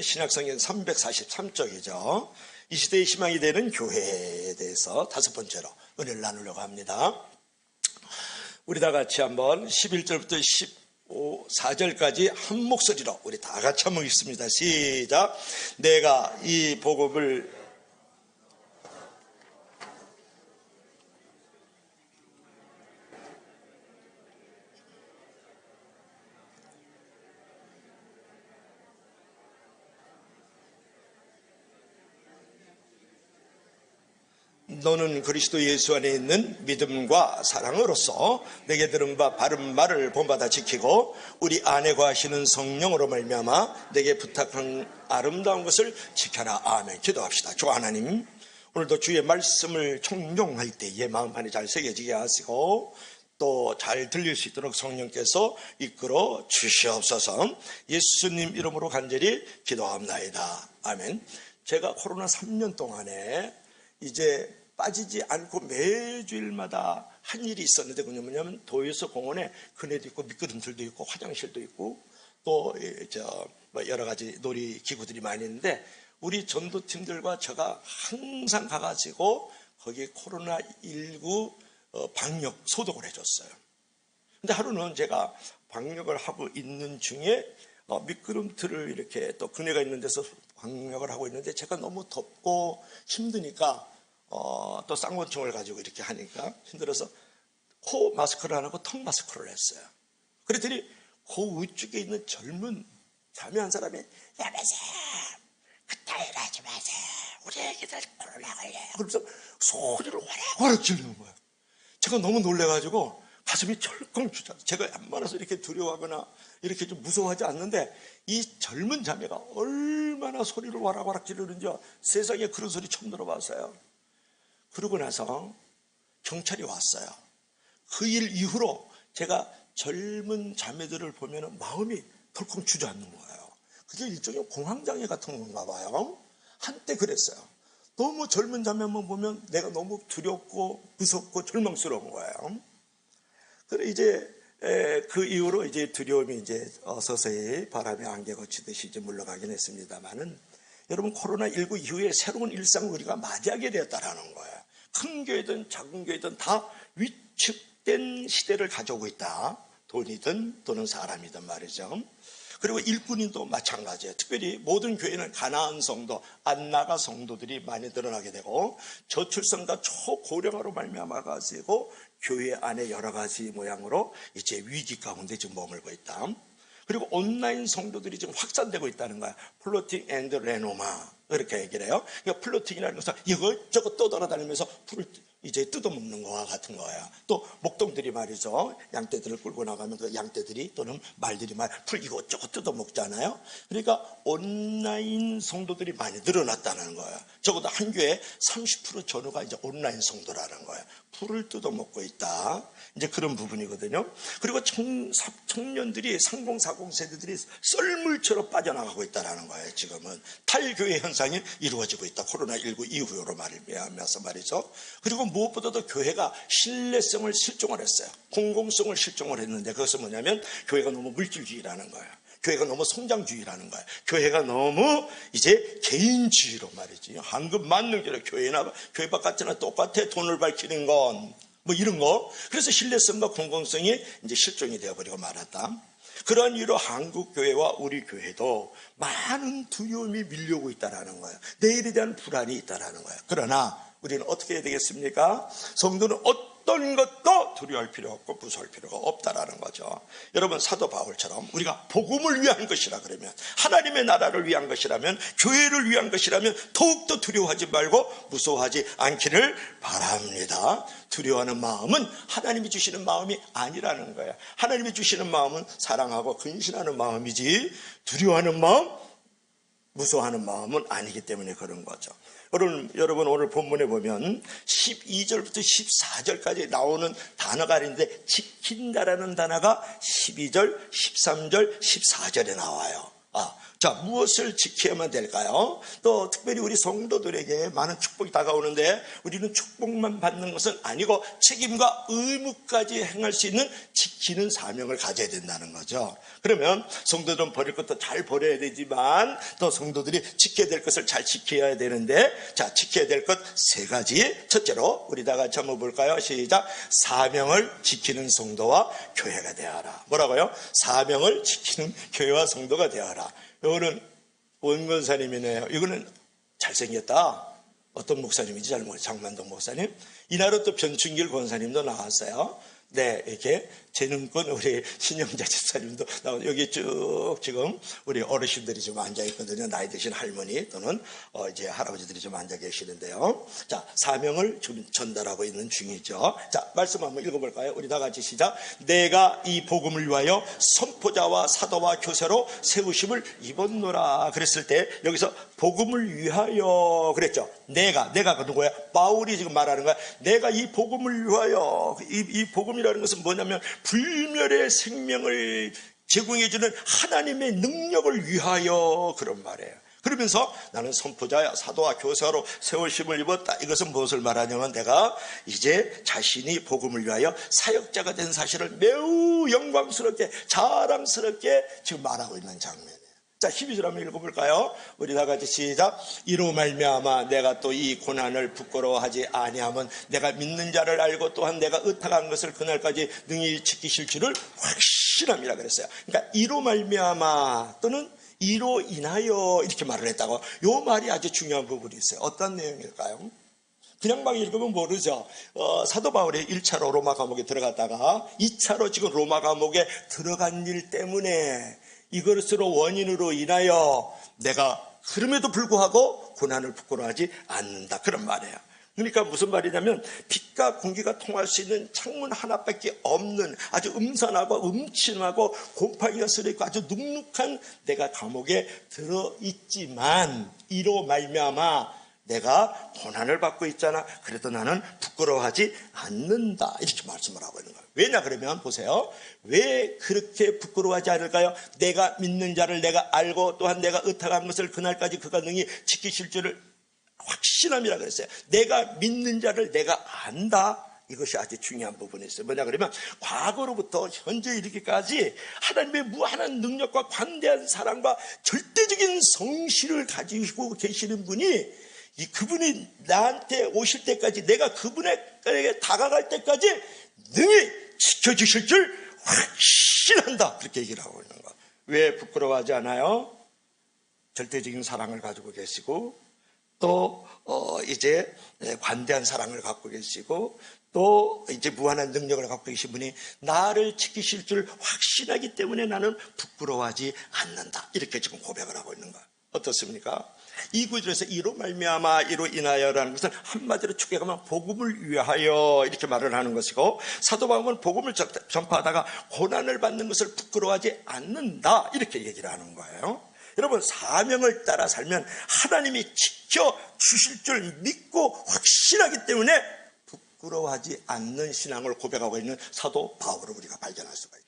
신약성경 343쪽이죠. 이 시대의 희망이 되는 교회에 대해서 다섯 번째로 은혜를 나누려고 합니다. 우리 다 같이 한번 11절부터 15, 4절까지 한 목소리로 우리 다 같이 한번 읽습니다. 시작. 내가 이 복음을 너는 그리스도 예수 안에 있는 믿음과 사랑으로서 내게 들은 바 바른 말을 본받아 지키고 우리 안에 거하시는 성령으로 말미암아 내게 부탁한 아름다운 것을 지켜라. 아멘. 기도합시다. 주 하나님 오늘도 주의 말씀을 청종할 때에 마음 안에 잘 새겨지게 하시고 또 잘 들릴 수 있도록 성령께서 이끌어 주시옵소서. 예수님 이름으로 간절히 기도합나이다. 아멘. 제가 코로나 3년 동안에 이제 빠지지 않고 매주일마다 한 일이 있었는데 그게 뭐냐면 도에서 공원에 그네도 있고 미끄럼틀도 있고 화장실도 있고 또저뭐 여러 가지 놀이 기구들이 많이 있는데 우리 전도팀들과 제가 항상 가가지고 거기 코로나 19 어, 방역 소독을 해줬어요. 근데 하루는 제가 방역을 하고 있는 중에 어, 미끄럼틀을 이렇게 또 그네가 있는 데서 방역을 하고 있는데 제가 너무 덥고 힘드니까 어, 또 쌍권총을 가지고 이렇게 하니까 힘들어서 코 마스크를 안 하고 턱 마스크를 했어요. 그랬더니 그 우측에 있는 젊은 자매 한 사람이 야매세 그따위 하지 마세요. 우리 애기들 코로나 걸려요. 그러면서 소리를 와락와락 지르는 거예요. 제가 너무 놀래가지고 가슴이 철컹 주자. 제가 웬만해서 이렇게 두려워하거나 이렇게 좀 무서워하지 않는데 이 젊은 자매가 얼마나 소리를 와락와락 지르는지 세상에 그런 소리 처음 들어봤어요. 그러고 나서 경찰이 왔어요. 그 일 이후로 제가 젊은 자매들을 보면 마음이 덜컹 주저앉는 거예요. 그게 일종의 공황장애 같은 건가 봐요. 한때 그랬어요. 너무 젊은 자매만 보면 내가 너무 두렵고 무섭고 절망스러운 거예요. 그래 이제 그 이후로 이제 두려움이 이제 서서히 바람에 안개 거치듯이 이제 물러가긴 했습니다만은 여러분 코로나 19 이후에 새로운 일상을 우리가 맞이하게 되었다라는 거예요. 큰 교회든 작은 교회든 다 위축된 시대를 가져오고 있다. 돈이든 또는 사람이든 말이죠. 그리고 일꾼인도 마찬가지예요. 특별히 모든 교회는 가나안 성도, 안나가 성도들이 많이 늘어나게 되고 저출산과 초고령화로 말미암아 가지고 교회 안에 여러 가지 모양으로 이제 위기 가운데 지금 머물고 있다. 그리고 온라인 성도들이 지금 확산되고 있다는 거야. 플로팅 앤드 레노마. 이렇게 얘기를 해요. 그러니까 플로팅이라는 것은 이것저것 떠돌아다니면서 풀을 이제 뜯어먹는 거와 같은 거예요. 또 목동들이 말이죠. 양떼들을 끌고 나가면 그 양떼들이 또는 말들이 말 풀 이것저것 뜯어먹잖아요. 그러니까 온라인 성도들이 많이 늘어났다는 거예요. 적어도 한 교회 30% 전후가 이제 온라인 성도라는 거예요. 풀을 뜯어먹고 있다. 이제 그런 부분이거든요. 그리고 청, 청년들이 3040 세대들이 썰물처럼 빠져나가고 있다는 거예요. 지금은 탈교회 현상이 이루어지고 있다. 코로나19 이후로 말미암아서 말이죠. 그리고 무엇보다도 교회가 신뢰성을 실종을 했어요. 공공성을 실종을 했는데 그것은 뭐냐면 교회가 너무 물질주의라는 거예요. 교회가 너무 성장주의라는 거예요. 교회가 너무 이제 개인주의로 말이지. 황금 만능주의로 교회나 교회 바깥이나 똑같아 돈을 밝히는 건 뭐 이런 거. 그래서 신뢰성과 공공성이 이제 실종이 되어버리고 말았다. 그러한 이유로 한국 교회와 우리 교회도 많은 두려움이 밀려오고 있다라는 거예요. 내일에 대한 불안이 있다라는 거예요. 그러나 우리는 어떻게 해야 되겠습니까? 성도는 어떤 것도 두려워할 필요 없고 무서울 필요가 없다라는 거죠. 여러분 사도 바울처럼 우리가 복음을 위한 것이라 그러면 하나님의 나라를 위한 것이라면 교회를 위한 것이라면 더욱더 두려워하지 말고 무서워하지 않기를 바랍니다. 두려워하는 마음은 하나님이 주시는 마음이 아니라는 거예요. 하나님이 주시는 마음은 사랑하고 근신하는 마음이지 두려워하는 마음, 무서워하는 마음은 아니기 때문에 그런 거죠. 여러분, 여러분 오늘 본문에 보면 12절부터 14절까지 나오는 단어가 있는데 지킨다라는 단어가 12절, 13절, 14절에 나와요. 아, 자, 무엇을 지켜야만 될까요? 또 특별히 우리 성도들에게 많은 축복이 다가오는데 우리는 축복만 받는 것은 아니고 책임과 의무까지 행할 수 있는 지키는 사명을 가져야 된다는 거죠. 그러면 성도들은 버릴 것도 잘 버려야 되지만 또 성도들이 지켜야 될 것을 잘 지켜야 되는데 자, 지켜야 될 것 세 가지. 첫째로 우리 다 같이 한번 볼까요? 시작. 사명을 지키는 성도와 교회가 되어라. 뭐라고요? 사명을 지키는 교회와 성도가 되어라. 이거는 원건사님이네요. 이거는 잘생겼다. 어떤 목사님인지 잘 모르겠어요. 장만동 목사님. 이날은 또 변춘길 권사님도 나왔어요. 네, 이렇게 재능권 우리 신영자 집사님도 나오고 여기 쭉 지금 우리 어르신들이 좀 앉아 있거든요. 나이 드신 할머니 또는 어 이제 할아버지들이 좀 앉아 계시는데요. 자, 사명을 지금 전달하고 있는 중이죠. 자, 말씀 한번 읽어볼까요? 우리 다 같이 시작. 내가 이 복음을 위하여 선포자와 사도와 교사로 세우심을 입었노라. 그랬을 때 여기서 복음을 위하여 그랬죠. 내가 내가 그 누구야? 바울이 지금 말하는 거야. 내가 이 복음을 위하여 이, 이 복음이 라는 것은 뭐냐면 불멸의 생명을 제공해주는 하나님의 능력을 위하여 그런 말이에요. 그러면서 나는 선포자야 사도와 교사로 세월심을 입었다. 이것은 무엇을 말하냐면 내가 이제 자신이 복음을 위하여 사역자가 된 사실을 매우 영광스럽게 자랑스럽게 지금 말하고 있는 장면이에요. 자, 12절 한번 읽어볼까요? 우리 다 같이 시작. 이로 말미암아 내가 또 이 고난을 부끄러워하지 아니함은 내가 믿는 자를 알고 또한 내가 의탁한 것을 그날까지 능히 지키실 줄을 확신함이라 그랬어요. 그러니까 이로 말미암아 또는 이로 인하여 이렇게 말을 했다고. 요 말이 아주 중요한 부분이 있어요. 어떤 내용일까요? 그냥 막 읽으면 모르죠. 어, 사도 바울이 1차로 로마 감옥에 들어갔다가 2차로 지금 로마 감옥에 들어간 일 때문에 이것으로 원인으로 인하여 내가 그럼에도 불구하고 고난을 부끄러워하지 않는다. 그런 말이에요. 그러니까 무슨 말이냐면 빛과 공기가 통할 수 있는 창문 하나밖에 없는 아주 음산하고 음침하고 곰팡이가 쓰레있고 아주 눅눅한 내가 감옥에 들어 있지만 이로 말미암아 내가 고난을 받고 있잖아. 그래도 나는 부끄러워하지 않는다. 이렇게 말씀을 하고 있는 거예요. 왜냐 그러면 보세요. 왜 그렇게 부끄러워하지 않을까요? 내가 믿는 자를 내가 알고 또한 내가 의탁한 것을 그날까지 그가 능히 지키실 줄을 확신함이라 그랬어요. 내가 믿는 자를 내가 안다. 이것이 아주 중요한 부분이 있어요. 뭐냐 그러면 과거로부터 현재 이르기까지 하나님의 무한한 능력과 관대한 사랑과 절대적인 성실을 가지고 계시는 분이 이 그분이 나한테 오실 때까지 내가 그분에게 다가갈 때까지 능히 지켜주실 줄 확신한다. 그렇게 얘기를 하고 있는 거야. 왜 부끄러워하지 않아요? 절대적인 사랑을 가지고 계시고 또 어, 이제 관대한 사랑을 갖고 계시고 또 이제 무한한 능력을 갖고 계신 분이 나를 지키실 줄 확신하기 때문에 나는 부끄러워하지 않는다. 이렇게 지금 고백을 하고 있는 거야. 어떻습니까? 이 구절에서 이로 말미암아 이로 인하여라는 것은 한마디로 축약하면 복음을 위하여 이렇게 말을 하는 것이고 사도 바울은 복음을 전파하다가 고난을 받는 것을 부끄러워하지 않는다 이렇게 얘기를 하는 거예요. 여러분 사명을 따라 살면 하나님이 지켜 주실 줄 믿고 확신하기 때문에 부끄러워하지 않는 신앙을 고백하고 있는 사도 바울을 우리가 발견할 수가 있죠.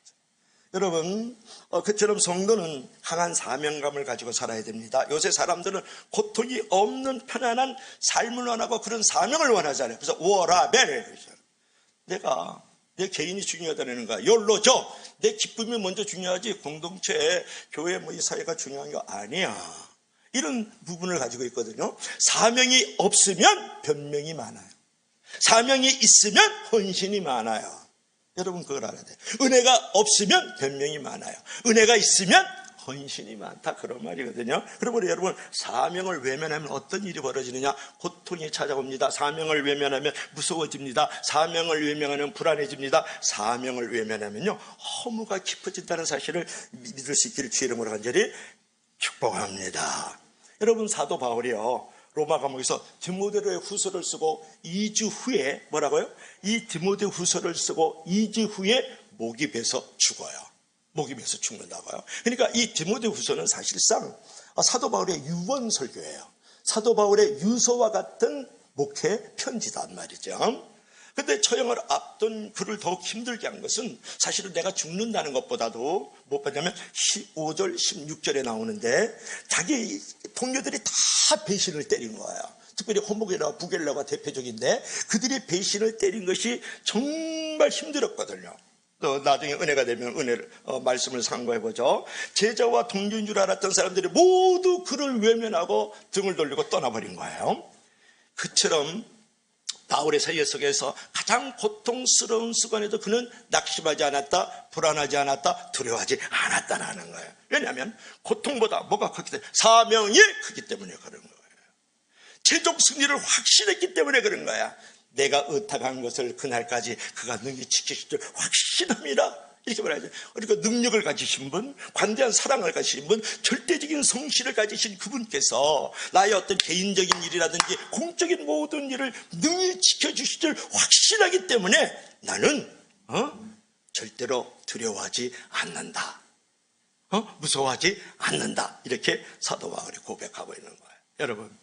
여러분, 어, 그처럼 성도는 강한 사명감을 가지고 살아야 됩니다. 요새 사람들은 고통이 없는 편안한 삶을 원하고 그런 사명을 원하잖아요. 그래서 워라벨. 내가 내 개인이 중요하다는 거야. 열로죠. 내 기쁨이 먼저 중요하지. 공동체, 교회, 뭐 이 사회가 중요한 거 아니야. 이런 부분을 가지고 있거든요. 사명이 없으면 변명이 많아요. 사명이 있으면 헌신이 많아요. 여러분 그걸 알아야 돼요. 은혜가 없으면 변명이 많아요. 은혜가 있으면 헌신이 많다 그런 말이거든요. 그러므로 여러분 사명을 외면하면 어떤 일이 벌어지느냐? 고통이 찾아옵니다. 사명을 외면하면 무서워집니다. 사명을 외면하면 불안해집니다. 사명을 외면하면요 허무가 깊어진다는 사실을 믿을 수 있기를 주의 이름으로 간절히 축복합니다. 여러분 사도 바울이요 로마 감옥에서 디모데로의 후서를 쓰고 2주 후에 뭐라고요? 이 디모데 후서를 쓰고 2주 후에 목이 베서 죽어요. 목이 베서 죽는다고요. 그러니까 이 디모데 후서는 사실상 사도 바울의 유언 설교예요. 사도 바울의 유서와 같은 목회 편지단 말이죠. 근데 처형을 앞둔 그를 더욱 힘들게 한 것은 사실은 내가 죽는다는 것보다도 못 봤냐면 15절, 16절에 나오는데 자기 동료들이 다 배신을 때린 거예요. 특별히 호목이나 부겔라가 대표적인데 그들이 배신을 때린 것이 정말 힘들었거든요. 또 나중에 은혜가 되면 은혜를 어, 말씀을 상고해 보죠. 제자와 동료인 줄 알았던 사람들이 모두 그를 외면하고 등을 돌리고 떠나버린 거예요. 그처럼 바울의 사회 속에서 가장 고통스러운 순간에도 그는 낙심하지 않았다, 불안하지 않았다, 두려워하지 않았다라는 거예요. 왜냐하면 고통보다 뭐가 크기 때문에 사명이 크기 때문에 그런 거예요. 최종 승리를 확신했기 때문에 그런 거야. 내가 의탁한 것을 그날까지 그가 능히 지키실 줄 확신합니다. 이렇게 말하죠. 그러니까 능력을 가지신 분, 관대한 사랑을 가지신 분, 절대적인 성실을 가지신 그분께서 나의 어떤 개인적인 일이라든지 공적인 모든 일을 능히 지켜주실 줄 확신하기 때문에 나는 어? 절대로 두려워하지 않는다. 어? 무서워하지 않는다. 이렇게 사도 바울이 고백하고 있는 거예요. 여러분,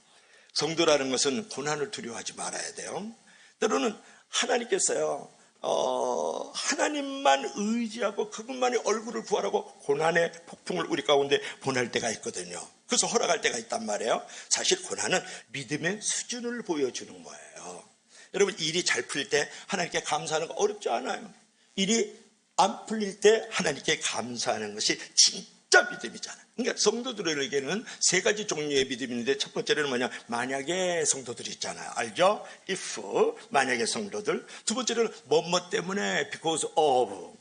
성도라는 것은 고난을 두려워하지 말아야 돼요. 때로는 하나님께서요, 어, 하나님만 의지하고 그분만의 얼굴을 구하라고 고난의 폭풍을 우리 가운데 보낼 때가 있거든요. 그래서 허락할 때가 있단 말이에요. 사실 고난은 믿음의 수준을 보여주는 거예요. 여러분, 일이 잘 풀릴 때 하나님께 감사하는 거 어렵지 않아요. 일이 안 풀릴 때 하나님께 감사하는 것이 진짜 믿음이잖아요. 그러니까 성도들에게는 세 가지 종류의 믿음이 있는데 첫 번째는 뭐냐? 만약에 성도들이 있잖아요. 알죠? if, 만약에 성도들. 두 번째는 뭐뭐 때문에 because of.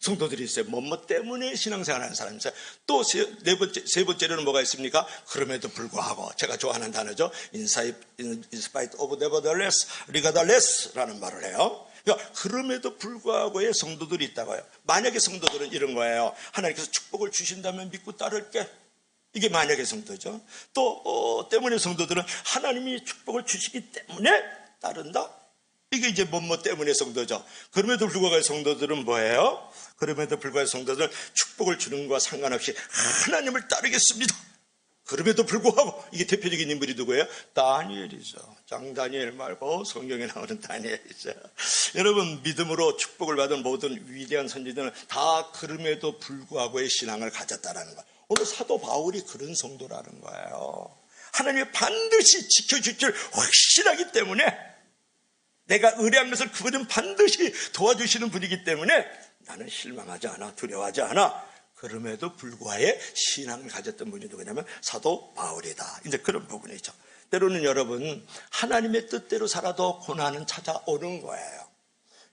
성도들이 있어요. 뭐뭐 때문에 신앙생활 하는 사람이 있어요. 또 네 번째, 세 번째로는 뭐가 있습니까? 그럼에도 불구하고 제가 좋아하는 단어죠. in spite of nevertheless, regardless 라는 말을 해요. 그러니까 그럼에도 불구하고의 성도들이 있다고요. 만약에 성도들은 이런 거예요. 하나님께서 축복을 주신다면 믿고 따를게. 이게 만약의 성도죠. 또 어, 때문에 성도들은 하나님이 축복을 주시기 때문에 따른다. 이게 이제 뭐뭐 때문에 성도죠. 그럼에도 불구하고 성도들은 뭐예요? 그럼에도 불구하고 성도들은 축복을 주는 것과 상관없이 하나님을 따르겠습니다. 그럼에도 불구하고 이게 대표적인 인물이 누구예요? 다니엘이죠. 장 다니엘 말고 성경에 나오는 다니엘이죠. 여러분 믿음으로 축복을 받은 모든 위대한 선지자는 다 그럼에도 불구하고의 신앙을 가졌다라는 거예요. 오늘 사도 바울이 그런 성도라는 거예요. 하나님이 반드시 지켜줄 줄 확실하기 때문에 내가 의뢰한 것을 그분은 반드시 도와주시는 분이기 때문에 나는 실망하지 않아 두려워하지 않아 그럼에도 불구하고 신앙을 가졌던 분이 누구냐면 사도 바울이다. 이제 그런 부분이죠. 때로는 여러분 하나님의 뜻대로 살아도 고난은 찾아오는 거예요.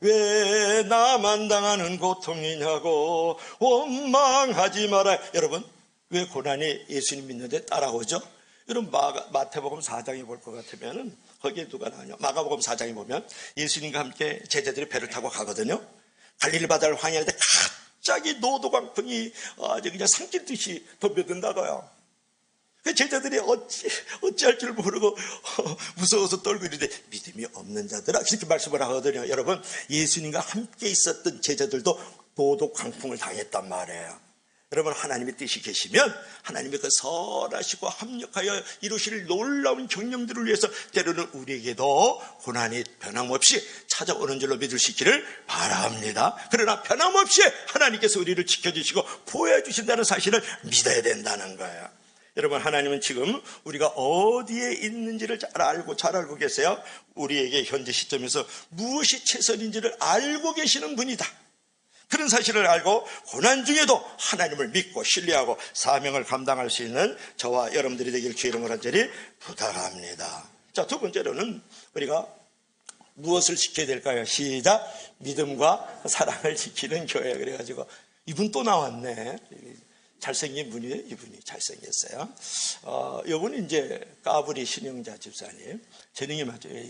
왜 나만 당하는 고통이냐고 원망하지 마라. 여러분 왜 고난이 예수님 믿는데 따라오죠? 여러분 마태복음 4장에 볼 것 같으면은 거기에 누가 나오냐? 마가복음 4장에 보면 예수님과 함께 제자들이 배를 타고 가거든요. 갈릴리 바다를 항해할 때 갑자기 노도광풍이 아주 그냥 삼킬듯이 덤벼든다고요. 그 제자들이 어찌, 어찌할 줄 모르고 무서워서 떨고 있는데 믿음이 없는 자들아. 이렇게 말씀을 하거든요. 여러분, 예수님과 함께 있었던 제자들도 노도 광풍을 당했단 말이에요. 여러분 하나님의 뜻이 계시면 하나님의 그 설하시고 합력하여 이루실 놀라운 경영들을 위해서 때로는 우리에게도 고난이 변함없이 찾아오는 줄로 믿을 수 있기를 바랍니다. 그러나 변함없이 하나님께서 우리를 지켜주시고 보여주신다는 사실을 믿어야 된다는 거예요. 여러분 하나님은 지금 우리가 어디에 있는지를 잘 알고 잘 알고 계세요. 우리에게 현재 시점에서 무엇이 최선인지를 알고 계시는 분이다. 그런 사실을 알고 고난 중에도 하나님을 믿고 신뢰하고 사명을 감당할 수 있는 저와 여러분들이 되길 주의를 간절히 부탁합니다. 자, 두 번째로는 우리가 무엇을 지켜야 될까요? 시작. 믿음과 사랑을 지키는 교회. 그래가지고 이분 또 나왔네. 잘생긴 분이에요. 이분이 잘생겼어요. 어, 이분이 이제 까불이 신영자 집사님. 재능이 맞아요.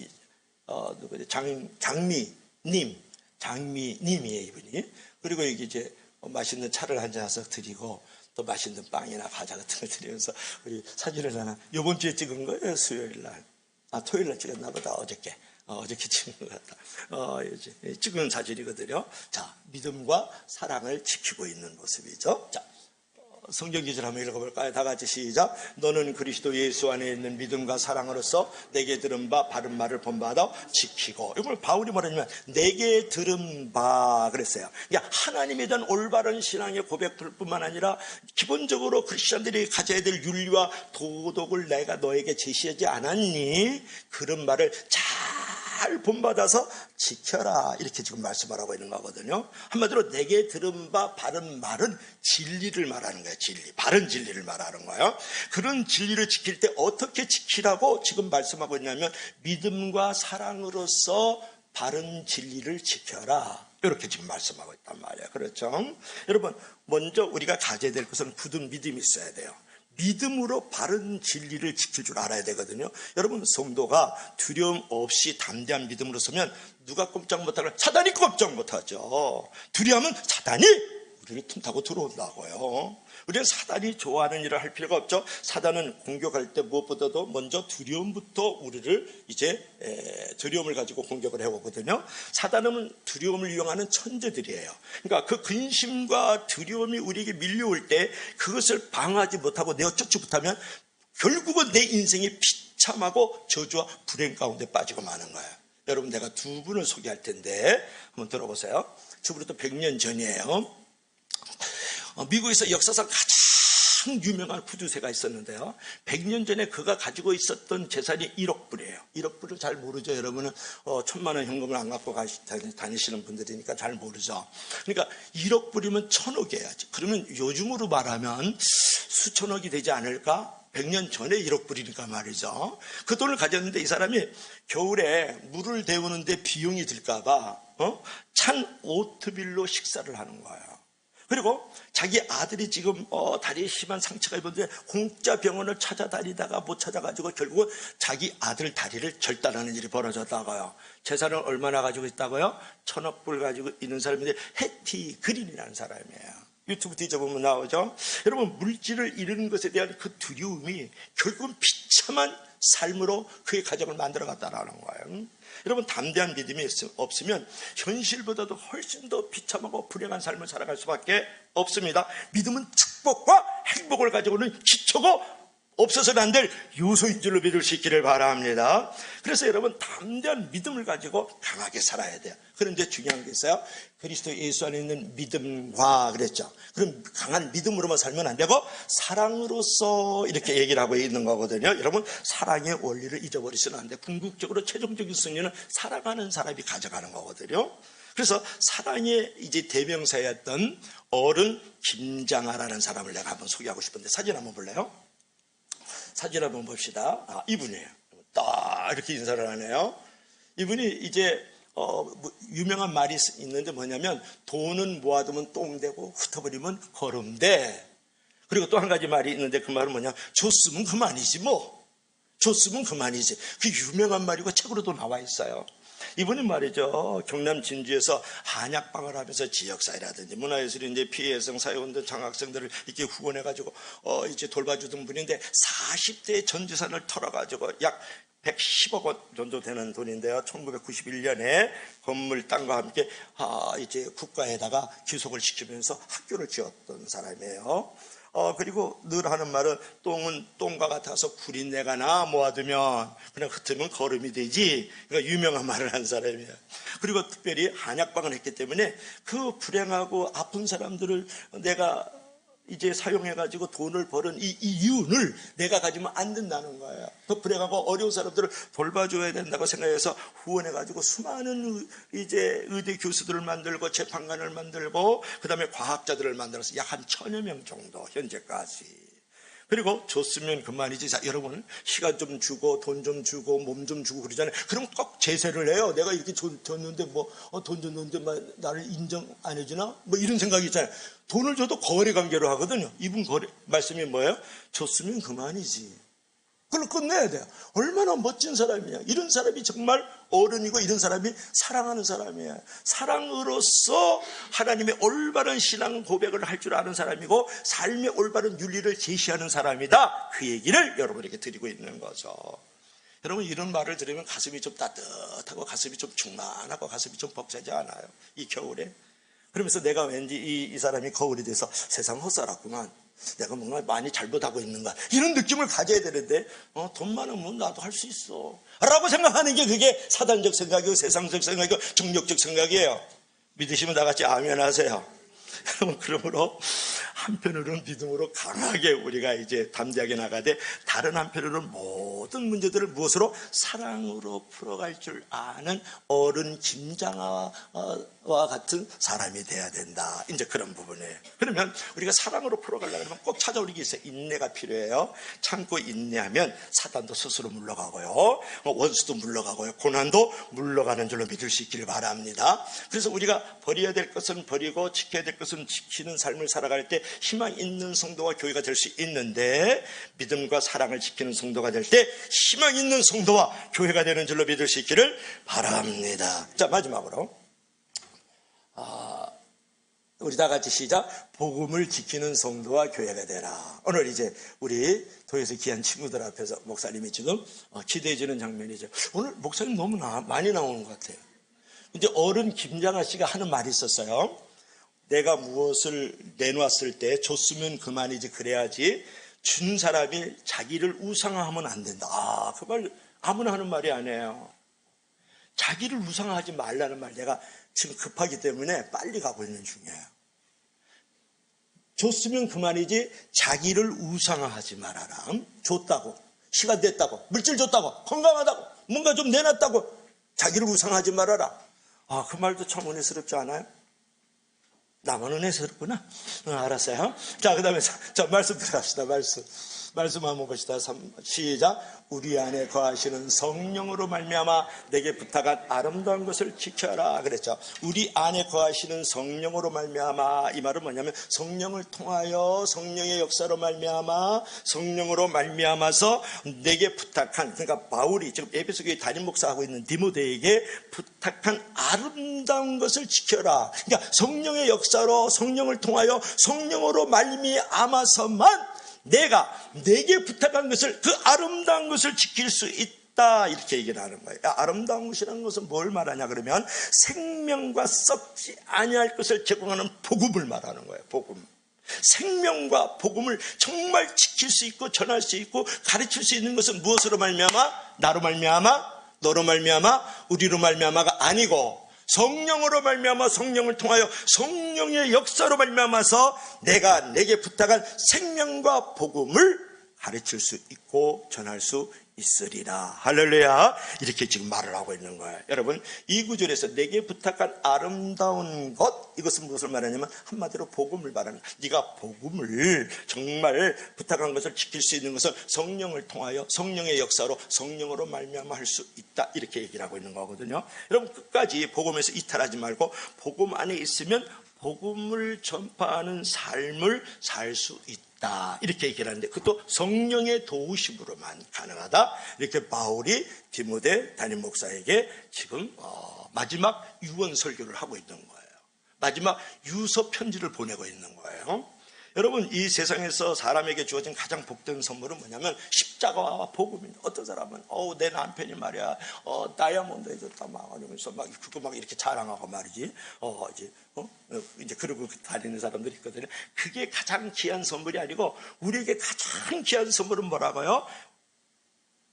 어, 누구지? 장, 장미님. 장미님이에요, 이분이. 그리고 여기 이제 맛있는 차를 한 잔서 드리고 또 맛있는 빵이나 과자 같은 걸 드리면서 우리 사진을 하나 이번 주에 찍은 거예요 수요일 날. 아 토요일 날 찍었나 보다 어저께. 어, 저께 찍은 것 같다. 어, 이제 찍은 사진이거든요. 자, 믿음과 사랑을 지키고 있는 모습이죠. 자, 어, 성경 기준 한번 읽어볼까요? 다 같이 시작. 너는 그리스도 예수 안에 있는 믿음과 사랑으로서 내게 들은 바 바른 말을 본받아 지키고 이걸 바울이 뭐라냐면 내게 들은 바 그랬어요. 그러니까 하나님에 대한 올바른 신앙의 고백뿐만 아니라 기본적으로 크리스천들이 가져야 될 윤리와 도덕을 내가 너에게 제시하지 않았니? 그런 말을 잘 본받아서 지켜라. 이렇게 지금 말씀하라고 있는 거거든요. 한마디로 내게 들은 바 바른 말은 진리를 말하는 거예요 진리. 바른 진리를 말하는 거예요. 그런 진리를 지킬 때 어떻게 지키라고 지금 말씀하고 있냐면 믿음과 사랑으로서 바른 진리를 지켜라. 이렇게 지금 말씀하고 있단 말이에요. 그렇죠? 여러분 먼저 우리가 가져야 될 것은 굳은 믿음이 있어야 돼요 믿음으로 바른 진리를 지킬 줄 알아야 되거든요. 여러분 성도가 두려움 없이 담대한 믿음으로 서면 누가 꼼짝 못하는 사단이 꼼짝 못하죠. 두려움은 사단이 우리를 틈타고 들어온다고요. 우리는 사단이 좋아하는 일을 할 필요가 없죠. 사단은 공격할 때 무엇보다도 먼저 두려움부터 우리를 이제 에, 두려움을 가지고 공격을 해오거든요. 사단은 두려움을 이용하는 천재들이에요. 그러니까 그 근심과 두려움이 우리에게 밀려올 때 그것을 방어하지 못하고 내어 쫓지 못하면 결국은 내 인생이 비참하고 저주와 불행 가운데 빠지고 마는 거예요. 여러분 내가 두 분을 소개할 텐데 한번 들어보세요. 주부로부터 100년 전이에요. 어, 미국에서 역사상 가장 유명한 구두쇠가 있었는데요. 100년 전에 그가 가지고 있었던 재산이 1억 불이에요. 1억 불을 잘 모르죠. 여러분은 어, 천만 원 현금을 안 갖고 가시, 다니시는 분들이니까 잘 모르죠. 그러니까 1억 불이면 천억이에요. 그러면 요즘으로 말하면 수천억이 되지 않을까? 100년 전에 1억 불이니까 말이죠. 그 돈을 가졌는데 이 사람이 겨울에 물을 데우는데 비용이 들까봐 어? 찬 오트빌로 식사를 하는 거예요. 그리고 자기 아들이 지금 어, 다리에 심한 상처가 입었는데 공짜 병원을 찾아다니다가 못 찾아가지고 결국은 자기 아들 다리를 절단하는 일이 벌어졌다고요. 재산을 얼마나 가지고 있다고요? 천억 불 가지고 있는 사람인데 해티 그린이라는 사람이에요. 유튜브 뒤져보면 나오죠. 여러분 물질을 잃은 것에 대한 그 두려움이 결국은 비참한 삶으로 그의 가정을 만들어갔다라는 거예요. 여러분 담대한 믿음이 없으면 현실보다도 훨씬 더 비참하고 불행한 삶을 살아갈 수밖에 없습니다. 믿음은 축복과 행복을 가지고는 기초고 없어서는 안 될 요소인 줄로 믿을 수 있기를 바랍니다. 그래서 여러분 담대한 믿음을 가지고 강하게 살아야 돼요. 그런데 중요한 게 있어요. 그리스도 예수 안에 있는 믿음과 그랬죠. 그럼 강한 믿음으로만 살면 안 되고 사랑으로서 이렇게 얘기를 하고 있는 거거든요. 여러분 사랑의 원리를 잊어버리시면 안 돼. 궁극적으로 최종적인 승리는 사랑하는 사람이 가져가는 거거든요. 그래서 사랑의 이제 대명사였던 어른 김장하라는 사람을 내가 한번 소개하고 싶은데 사진 한번 볼래요? 사진 한번 봅시다. 아, 이분이에요. 딱 이렇게 인사를 하네요. 이분이 이제 어, 뭐 유명한 말이 있는데 뭐냐면 돈은 모아두면 똥되고 흩어버리면 거름돼. 그리고 또 한 가지 말이 있는데 그 말은 뭐냐? 줬으면 그만이지 뭐. 줬으면 그만이지. 그 유명한 말이고 책으로도 나와 있어요. 이분이 말이죠. 경남 진주에서 한약방을 하면서 지역사회라든지 문화예술인데 피해성 사회운동 장학생들을 이렇게 후원해가지고 어 이제 돌봐주던 분인데 40대 전 재산을 털어가지고 약 110억 원 정도 되는 돈인데요. 1991년에 건물 땅과 함께 아 이제 국가에다가 귀속을 시키면서 학교를 지었던 사람이에요. 어, 그리고 늘 하는 말은 똥은 똥과 같아서 구린 내가 나 모아두면 그냥 흩으면 거름이 되지. 그러니까 유명한 말을 한 사람이에요. 그리고 특별히 한약방을 했기 때문에 그 불행하고 아픈 사람들을 내가 이제 사용해가지고 돈을 버는 이 이윤을 내가 가지면 안 된다는 거예요. 더 불행하고 어려운 사람들을 돌봐줘야 된다고 생각해서 후원해가지고 수많은 이제 의대 교수들을 만들고 재판관을 만들고 그 다음에 과학자들을 만들어서 약 한 천여 명 정도 현재까지. 그리고 줬으면 그만이지. 자, 여러분, 시간 좀 주고, 돈 좀 주고, 몸 좀 주고 그러잖아요. 그럼 꼭 제세를 해요. 내가 이렇게 줬는데, 뭐, 어, 돈 줬는데, 뭐, 나를 인정 안 해주나? 뭐, 이런 생각이 있잖아요. 돈을 줘도 거래 관계로 하거든요. 이분 거래, 말씀이 뭐예요? 줬으면 그만이지. 그걸 끝내야 돼요. 얼마나 멋진 사람이냐. 이런 사람이 정말 어른이고 이런 사람이 사랑하는 사람이에요. 사랑으로서 하나님의 올바른 신앙 고백을 할 줄 아는 사람이고 삶의 올바른 윤리를 제시하는 사람이다. 그 얘기를 여러분에게 드리고 있는 거죠. 여러분 이런 말을 들으면 가슴이 좀 따뜻하고 가슴이 좀 충만하고 가슴이 좀 벅차지 않아요? 이 겨울에. 그러면서 내가 왠지 이, 이 사람이 거울이 돼서 세상 헛살았구만. 내가 뭔가 많이 잘못하고 있는가 이런 느낌을 가져야 되는데 어, 돈 많으면 나도 할 수 있어 라고 생각하는 게 그게 사단적 생각이고 세상적 생각이고 정력적 생각이에요. 믿으시면 다 같이 아멘 하세요. 그러므로 한편으로는 믿음으로 강하게 우리가 이제 담대하게 나가되 다른 한편으로는 모든 문제들을 무엇으로 사랑으로 풀어갈 줄 아는 어른 김장아와 같은 사람이 돼야 된다. 이제 그런 부분이에요. 그러면 우리가 사랑으로 풀어가려면 꼭 찾아오는 게 있어요. 인내가 필요해요. 참고 인내하면 사단도 스스로 물러가고요. 어, 원수도 물러가고요. 고난도 물러가는 줄로 믿을 수 있기를 바랍니다. 그래서 우리가 버려야 될 것은 버리고 지켜야 될 것은 지키는 삶을 살아갈 때 희망 있는 성도와 교회가 될 수 있는데 믿음과 사랑을 지키는 성도가 될 때 희망 있는 성도와 교회가 되는 줄로 믿을 수 있기를 바랍니다. 자 마지막으로 아, 우리 다 같이 시작. 복음을 지키는 성도와 교회가 되라. 오늘 이제 우리 도에서 귀한 친구들 앞에서 목사님이 지금 어, 기대해 주는 장면이죠. 오늘 목사님 너무 나, 많이 나오는 것 같아요. 이제 어른 김장아 씨가 하는 말이 있었어요. 내가 무엇을 내놓았을 때 줬으면 그만이지 그래야지 준 사람이 자기를 우상화하면 안 된다. 아, 그 말 아무나 하는 말이 아니에요. 자기를 우상화하지 말라는 말 내가 지금 급하기 때문에 빨리 가고 있는 중이에요. 줬으면 그만이지 자기를 우상화하지 말아라. 줬다고 시간 됐다고 물질 줬다고 건강하다고 뭔가 좀 내놨다고 자기를 우상하지 말아라. 아, 그 말도 참 은혜스럽지 않아요? 나만 은혜스럽구나. 어, 알았어요. 자, 그 다음에, 자, 말씀 들어갑시다, 말씀. 말씀 한번 봅시다. 시작. 우리 안에 거하시는 성령으로 말미암아 내게 부탁한 아름다운 것을 지켜라 그랬죠. 우리 안에 거하시는 성령으로 말미암아 이 말은 뭐냐면 성령을 통하여 성령의 역사로 말미암아 성령으로 말미암아서 내게 부탁한 그러니까 바울이 지금 에베소 교회 담임 목사하고 있는 디모데에게 부탁한 아름다운 것을 지켜라. 그러니까 성령의 역사로 성령을 통하여 성령으로 말미암아서만 내가 내게 부탁한 것을 그 아름다운 것을 지킬 수 있다 이렇게 얘기를 하는 거예요. 아름다운 것이라는 것은 뭘 말하냐 그러면 생명과 썩지 아니할 것을 제공하는 복음을 말하는 거예요. 복음. 생명과 복음을 정말 지킬 수 있고 전할 수 있고 가르칠 수 있는 것은 무엇으로 말미암아? 나로 말미암아? 너로 말미암아? 우리로 말미암아가 아니고 성령으로 말미암아 성령을 통하여 성령의 역사로 말미암아서 내가 내게 부탁한 생명과 복음을 가르칠 수 있고 전할 수 있으리라. 할렐루야. 이렇게 지금 말을 하고 있는 거예요. 여러분, 이 구절에서 내게 부탁한 아름다운 것, 이것은 무엇을 말하냐면 한마디로 복음을 말하는 네가 복음을 정말 부탁한 것을 지킬 수 있는 것은 성령을 통하여 성령의 역사로 성령으로 말미암아 할 수 있다. 이렇게 얘기를 하고 있는 거거든요. 여러분, 끝까지 복음에서 이탈하지 말고 복음 안에 있으면 복음을 전파하는 삶을 살 수 있다. 있다. 이렇게 얘기를 하는데 그것도 성령의 도우심으로만 가능하다. 이렇게 바울이 디모데 담임 목사에게 지금 어, 마지막 유언 설교를 하고 있는 거예요. 마지막 유서 편지를 보내고 있는 거예요. 여러분 이 세상에서 사람에게 주어진 가장 복된 선물은 뭐냐면 십자가와 복음입니다. 어떤 사람은 어내 남편이 말이야 어 다이아몬드 해줬다 막 이러면서 막 그거 막 이렇게 자랑하고 말이지 어 이제 어 이제 그러고 다니는 사람들이 있거든요. 그게 가장 귀한 선물이 아니고 우리에게 가장 귀한 선물은 뭐라고요?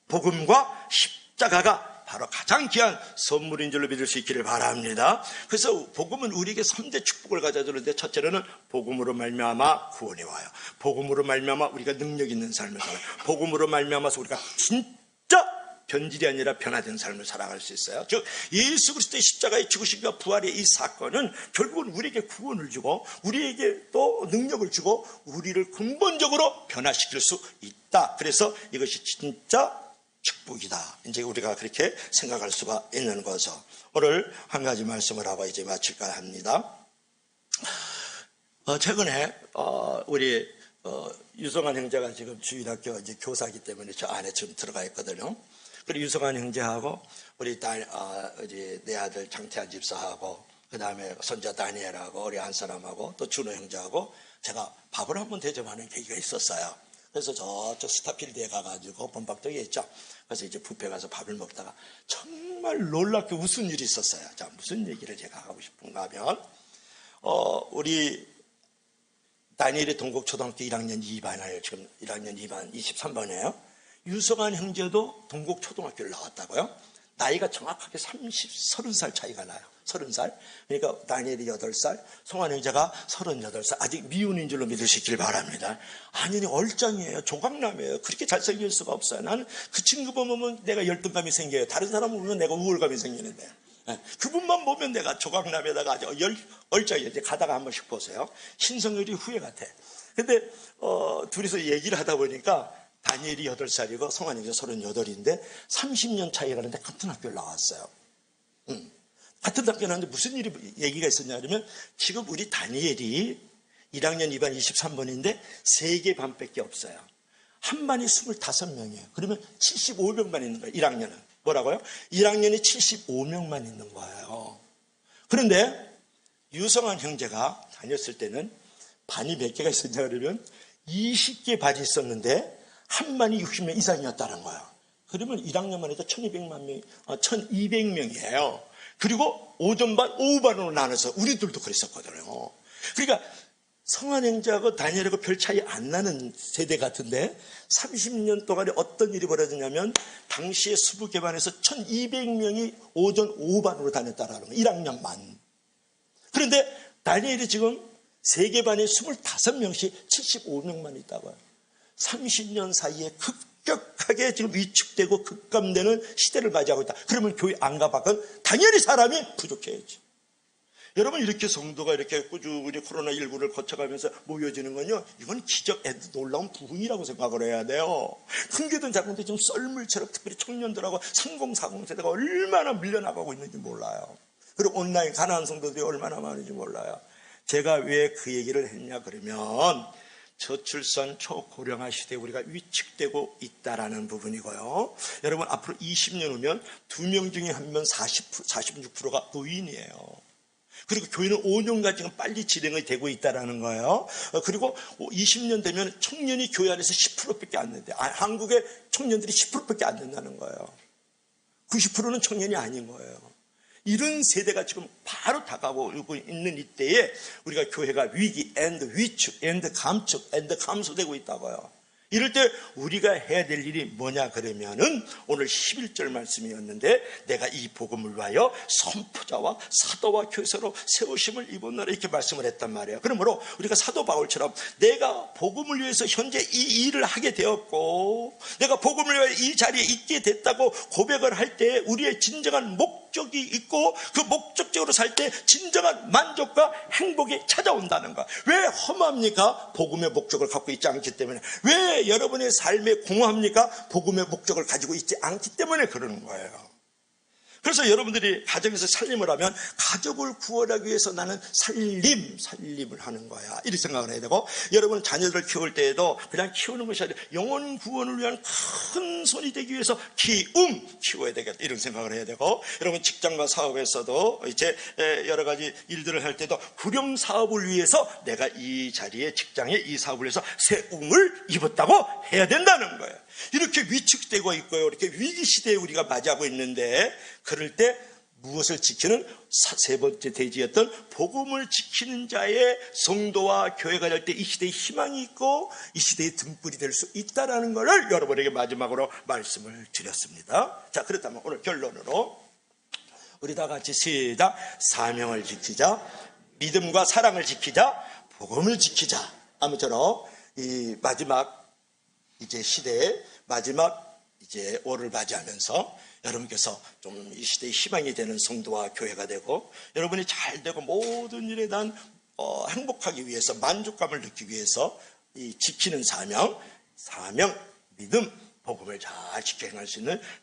복음과 십자가가 바로 가장 귀한 선물인 줄로 믿을 수 있기를 바랍니다. 그래서 복음은 우리에게 3대 축복을 가져주는데 첫째로는 복음으로 말미암아 구원이 와요. 복음으로 말미암아 우리가 능력 있는 삶을 살아요. 복음으로 말미암아서 우리가 진짜 변질이 아니라 변화된 삶을 살아갈 수 있어요. 즉 예수 그리스도의 십자가의 죽으심과 부활의 이 사건은 결국은 우리에게 구원을 주고 우리에게 또 능력을 주고 우리를 근본적으로 변화시킬 수 있다. 그래서 이것이 진짜 축복이다. 이제 우리가 그렇게 생각할 수가 있는 거죠. 오늘 한 가지 말씀을 하고 이제 마칠까 합니다. 어, 최근에 어, 우리 어, 유성환 형제가 지금 주일학교 이제 교사기 때문에 저 안에 지금 들어가 있거든요. 그리고 유성환 형제하고 우리 딸, 어, 이제 내 아들 장태환 집사하고 그 다음에 손자 다니엘하고 우리 한 사람하고 또 준호 형제하고 제가 밥을 한번 대접하는 계기가 있었어요. 그래서 저쪽 스타필드에 가가지고 본박동에 있죠. 그래서 이제 뷔페 가서 밥을 먹다가 정말 놀랍게 웃은 일이 있었어요. 자, 무슨 얘기를 제가 하고 싶은가 하면, 어, 우리 다니엘이 동국초등학교 1학년 2반을 지금 1학년 2반 23번이에요. 유성한 형제도 동국초등학교를 나왔다고요. 나이가 정확하게 30, 30살 차이가 나요. 30살. 그러니까 다니엘이 8살, 성한 형제가 38살. 아직 미운인 줄로 믿으시길 바랍니다. 아니, 얼짱이에요. 조각남이에요. 그렇게 잘생길 수가 없어요. 나는 그 친구 보면 내가 열등감이 생겨요. 다른 사람 보면 내가 우월감이 생기는데. 예, 그분만 보면 내가 조각남에다가 아주 열, 얼짱이에요. 이제 가다가 한 번씩 보세요. 신성열이 후회 같아. 근데, 어, 둘이서 얘기를 하다 보니까 다니엘이 8살이고 성환이가 38인데 30년 차이가 나는데 같은 학교를 나왔어요. 음. 같은 학교 나왔는데 무슨 일이 얘기가 있었냐 그러면 지금 우리 다니엘이 1학년 2반 23번인데 3개 반밖에 없어요. 한 반이 25명이에요. 그러면 75명만 있는 거예요. 1학년은. 뭐라고요? 1학년이 75명만 있는 거예요. 그런데 유성한 형제가 다녔을 때는 반이 몇 개가 있었냐 그러면 20개 반이 있었는데 한 반이 60명 이상이었다는 거예요. 그러면 1학년만 해도 1200만 명, 1200명이에요. 그리고 오전반, 오후반으로 나눠서 우리들도 그랬었거든요. 그러니까 성한행자하고 다니엘하고 별 차이 안 나는 세대 같은데 30년 동안에 어떤 일이 벌어졌냐면 당시에 수부개반에서 1200명이 오전, 오후반으로 다녔다라는 거예요. 1학년만. 그런데 다니엘이 지금 세계반에 25명씩 75명만 있다고요. 30년 사이에 급격하게 지금 위축되고 급감되는 시대를 맞이하고 있다. 그러면 교회 안 가봤건 당연히 사람이 부족해야지. 여러분 이렇게 성도가 이렇게 꾸준히 코로나19를 거쳐가면서 모여지는 건요. 이건 기적, 놀라운 부흥이라고 생각을 해야 돼요. 큰게든 작은데 지금 썰물처럼 특별히 청년들하고 3040 세대가 얼마나 밀려나가고 있는지 몰라요. 그리고 온라인 가난한 성도들이 얼마나 많은지 몰라요. 제가 왜 그 얘기를 했냐 그러면 저출산 초고령화 시대에 우리가 위축되고 있다라는 부분이고요. 여러분 앞으로 20년 후면 두 명 중에 한 명 40, 46%가 노인이에요. 그리고 교회는 5년간 지금 빨리 진행이 되고 있다라는 거예요. 어, 그리고 20년 되면 청년이 교회 안에서 10%밖에 안 된대. 아, 한국의 청년들이 10%밖에 안 된다는 거예요. 90%는 청년이 아닌 거예요. 이런 세대가 지금 바로 다가오고 있는 이때에 우리가 교회가 위기, 앤드 위축, 앤드 감축, 앤드 감소되고 있다고요. 이럴 때 우리가 해야 될 일이 뭐냐 그러면은 오늘 11절 말씀이었는데 내가 이 복음을 위하여 선포자와 사도와 교사로 세우심을 입었노라 이렇게 말씀을 했단 말이에요. 그러므로 우리가 사도 바울처럼 내가 복음을 위해서 현재 이 일을 하게 되었고 내가 복음을 위하여 이 자리에 있게 됐다고 고백을 할 때 우리의 진정한 목 적이 있고 그 목적적으로 살 때 진정한 만족과 행복이 찾아온다는 거. 왜 험합니까? 복음의 목적을 갖고 있지 않기 때문에. 왜 여러분의 삶에 공허합니까? 복음의 목적을 가지고 있지 않기 때문에 그러는 거예요. 그래서 여러분들이 가정에서 살림을 하면 가족을 구원하기 위해서 나는 살림, 살림을 하는 거야. 이렇게 생각을 해야 되고 여러분 자녀들 키울 때에도 그냥 키우는 것이 아니라 영혼 구원을 위한 큰 손이 되기 위해서 키움 키워야 되겠다. 이런 생각을 해야 되고 여러분 직장과 사업에서도 이제 여러 가지 일들을 할 때도 구령 사업을 위해서 내가 이 자리에 직장에 이 사업을 위해서 세움을 입었다고 해야 된다는 거예요. 이렇게 위축되고 있고요. 이렇게 위기 시대에 우리가 맞이하고 있는데 그럴 때 무엇을 지키는 세 번째 대지였던 복음을 지키는 자의 성도와 교회가 될 때 이 시대에 희망이 있고 이 시대의 등불이 될 수 있다라는 것을 여러분에게 마지막으로 말씀을 드렸습니다. 자, 그렇다면 오늘 결론으로 우리 다 같이 시작 사명을 지키자 믿음과 사랑을 지키자 복음을 지키자 아무쪼록 이 마지막 이제 시대의 마지막 이제 월을 맞이하면서 여러분께서 좀 이 시대의 희망이 되는 성도와 교회가 되고 여러분이 잘 되고 모든 일에 대한 어, 행복하기 위해서 만족감을 느끼기 위해서 이 지키는 사명, 사명, 믿음, 복음을 잘 지켜 행할 수 있는